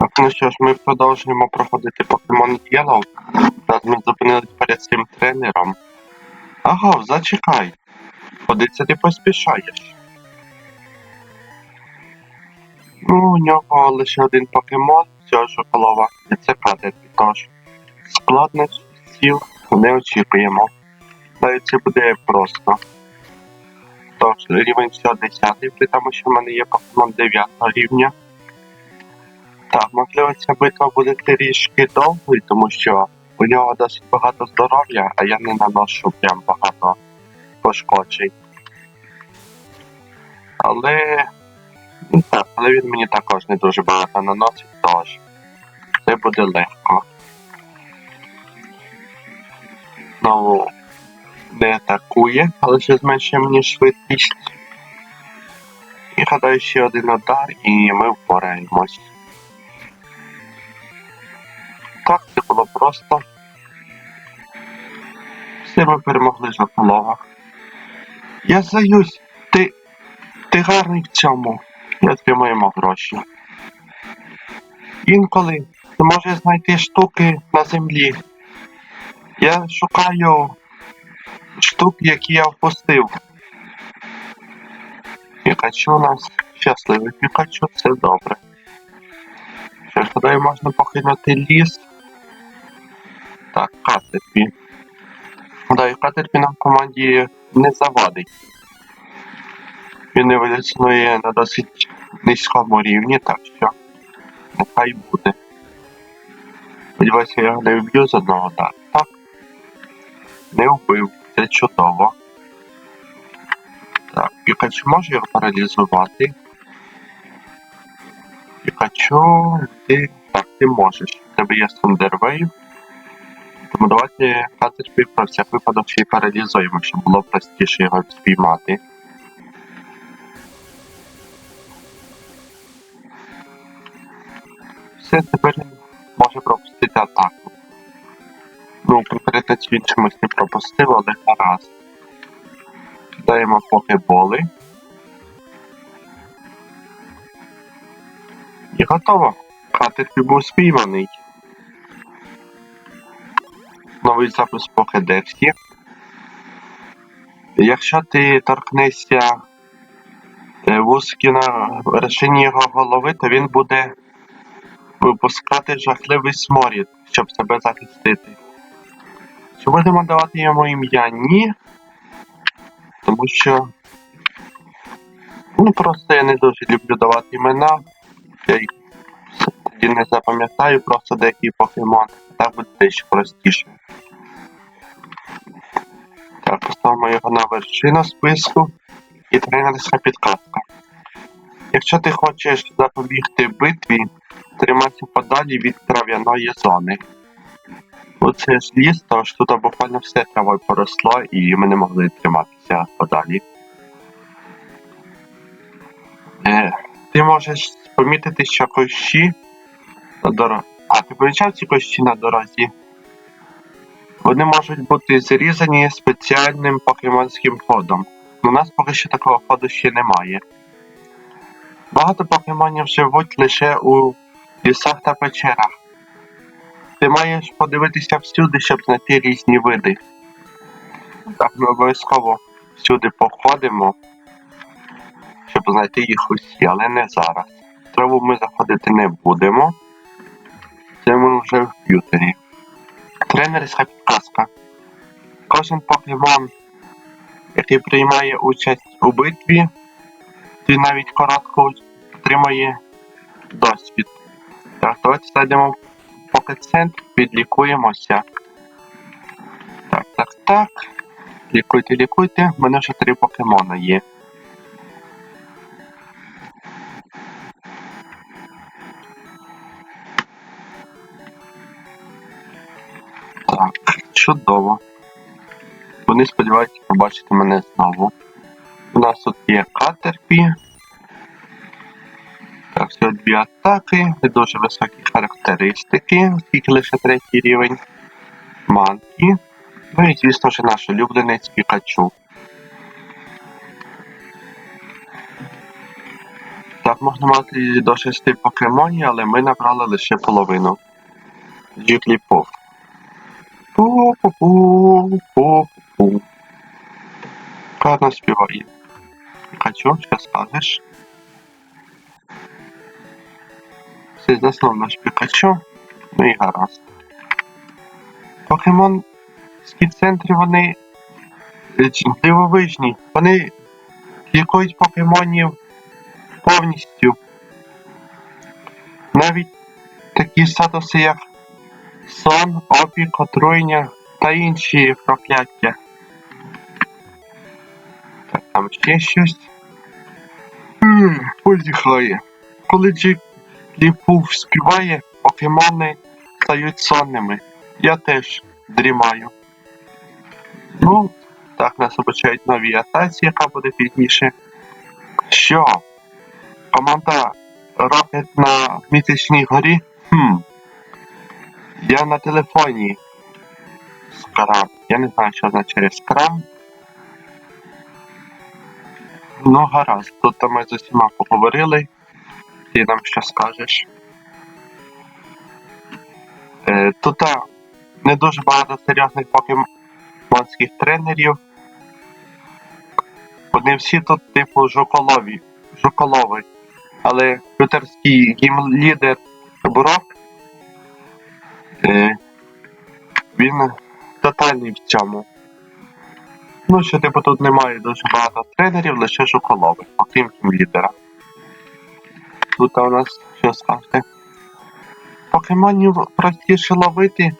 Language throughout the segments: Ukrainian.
Ну що ж, ми продовжуємо проходити Pokemon Yellow. Зараз ми зупинились перед цим тренером. Ага, зачекай. Це ти поспішаєш? Ну, у нього лише один покемон, цього ж голова, і це кадеті тож. Складнощів не очікуємо. Навіть це буде просто. Тож, рівень всього 10, при тому, що в мене є покемон 9 рівня. Так, можливо, ця битва буде трішки довгою, тому що у нього досить багато здоров'я, а я не наношу прям багато пошкоджень. Але. ну Так, але він мені також не дуже багато наносить, тож це буде легко. Знову не атакує, але ще зменшує мені швидкість. І гадаю ще один удар, і ми впораємось. Було просто. Все ми перемогли жовтолога. Я заюсь, ти. ти гарний в цьому. І отримаємо гроші. Інколи ти можеш знайти штуки на землі. Я шукаю штуки, які я впустив. Пікачу у нас щасливий Пікачу, це добре. Що тоді можна покинути ліс. Так, Катерпі. Да, і Катерпі нам в команді не завадить. Він еволюціонує на досить низькому рівні, так що нехай буде. Сподіваюся, я не вб'ю з одного так. Так. Не вбив, це чудово. Так, Пікачу може його паралізувати. Пікачу, ти. Так, ти можеш. У тебе є Сундервейв. Тому давайте Катерпі про всяк випадок ще й паралізуємо, щоб було простіше його спіймати. Все, тепер може пропустити атаку. Ну, конкретно цю чомусь не пропустив, але гаразд. Кидаємо покеболи. І готово. Катерпі був спійманий. Новий запис по Хедексі. Якщо ти торкнешся е, вузки на вершині його голови, то він буде випускати жахливий сморід, щоб себе захистити. Чи будемо давати йому ім'я? Ні. Тому що. Ну просто я не дуже люблю давати імена. Я їх тоді не запам'ятаю, просто деякі покемон. Так буде ще простіше. Так, поставимо його на вершину списку і тренерська підказка. Якщо ти хочеш запобігти битві, тримайся подалі від трав'яної зони. Оце ж ліс, тож тут буквально все травою поросло і ми не могли триматися подалі. Е, ти можеш помітити, що кущі на дорозі. А, ти помічав ці кущі на дорозі? Вони можуть бути зрізані спеціальним покемонським ходом. У нас поки що такого ходу ще немає. Багато покемонів живуть лише у лісах та печерах. Ти маєш подивитися всюди, щоб знайти різні види. Так ми обов'язково всюди походимо, щоб знайти їх усі, але не зараз. Траву ми заходити не будемо. Це ми вже в п'ютері. Тренерська підказка. Кожен покемон, який приймає участь у битві, ти навіть коротко отримує досвід. Так, давайте зайдемо в покет-центр, підлікуємося. Так, так, так. Лікуйте, лікуйте. У мене вже три покемона є. Так, чудово. Вони сподіваються побачити мене знову. У нас тут є катерпі. Так, всього дві атаки, дуже високі характеристики, оскільки лише третій рівень. Манкі. Ну і звісно ж наш улюбленець Пікачу. Так, можна мати до шести покемонів, але ми набрали лише половину. Джикліпов. Пу-пу-пу-пу-пу. Гарно співає. Пікачу, що скажеш? Все заснув наш Пікачу. Ну і гаразд. Покемонські центри, вони е, ч- дивовижні. Вони лікують покемонів повністю. Навіть такі статуси, як сон, опік, отруєння та інші прокляття. Так, там ще щось. М, Позіхає. Коли Джик Ліпув співає, покемони стають сонними. Я теж дрімаю. Ну, так нас обучають новій атаці, яка буде пізніше. Що? Команда Рокет на місячній горі? Хм. Я на телефоні. Скрам. Я не знаю, що означає скрам. Ну, гаразд, тут ми з усіма поговорили. Ти нам що скажеш? Е, тут а, не дуже багато серйозних покемонських тренерів. Вони всі тут, типу, жуколові. Жуколови. Але пютерський гімлідер Бурак. Е, він тотальний в цьому. Ну, що типу тут немає дуже багато тренерів, лише жуколови, окрім гімлідера. Тут у нас що скажете? Покемонів простіше ловити,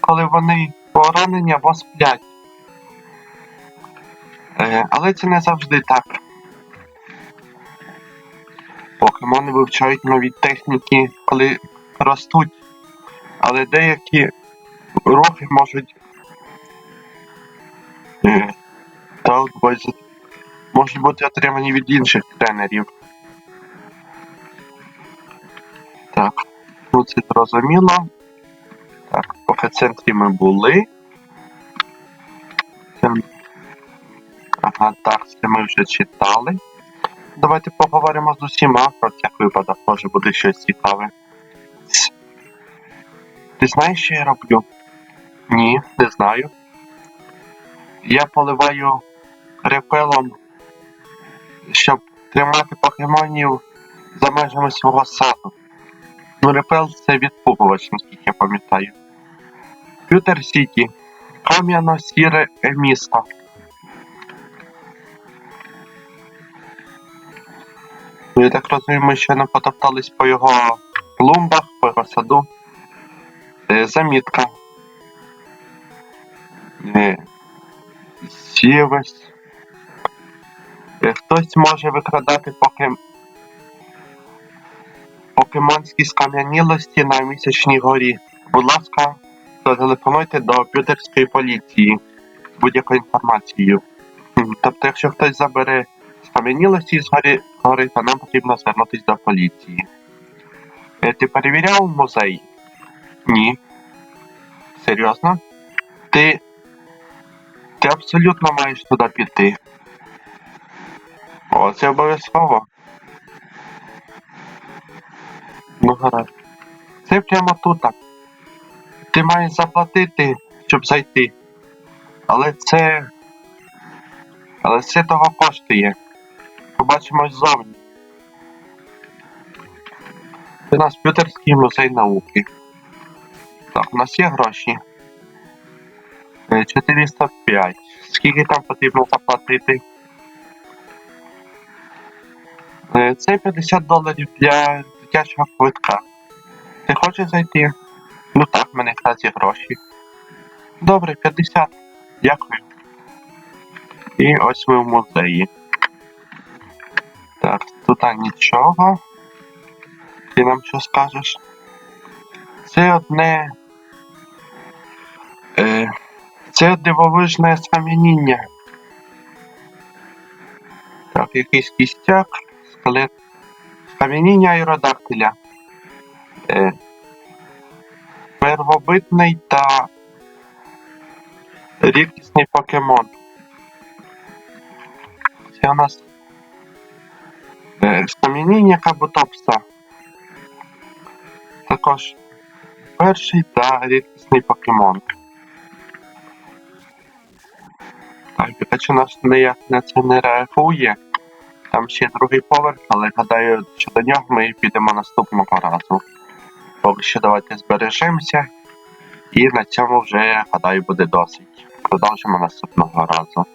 коли вони поранені або сплять. Е, але це не завжди так. Покемони вивчають нові техніки, коли ростуть, але деякі рухи можуть. Е, можуть бути отримані від інших тренерів. Так, ну це зрозуміло. Так, по центрі ми були. Ага, так, це ми вже читали. Давайте поговоримо з усіма про всяк випадок, може буде щось цікаве. Ти знаєш, що я роблю? Ні, не знаю. Я поливаю репелом, щоб тримати покемонів за межами свого саду. Ну, репел це відпугувач, наскільки я пам'ятаю. Пютер Сіті. Кам'яно-сіре місто. Ну, Я так розумію, ми ще не потоптались по його клумбах, по його саду. Е, замітка. Е, сівець. Хтось може викрадати поки покемонські скам'янілості на місячній горі. Будь ласка, зателефонуйте до пютерської поліції будь-якою інформацією. Тобто, якщо хтось забере скам'янілості з гори, гори, то нам потрібно звернутися до поліції. Е, Ти перевіряв музей? Ні. Серйозно? Ти. Ти абсолютно маєш туди піти. О, це обов'язково. Ну гаразд. Це прямо тут. Ти маєш заплатити, щоб зайти. Але це. Але це того коштує. Побачимось ззовні. Це у нас Пютерський музей науки. Так, у нас є гроші. Е, 405. Скільки там потрібно заплатити? Е, Це 50 доларів для дитячого квитка. Ти хочеш зайти? Ну так, в мене якраз є гроші. Добре, 50. Дякую. І ось ми в музеї. Так, тут нічого. Ти нам що скажеш? Це одне. Е, це дивовижне скам'яніння. Так, якийсь кістяк, скелет. Скам'яніння аеродактиля. Е, первобитний та рідкісний покемон. Це у нас Е, Скам'яніння Каботопса. Також перший та рідкісний покемон. Пікачу наш ніяк на це не реагує. Там ще другий поверх, але гадаю, що до нього ми підемо наступного разу. Поки що давайте збережемося. І на цьому вже, гадаю, буде досить. Продовжимо наступного разу.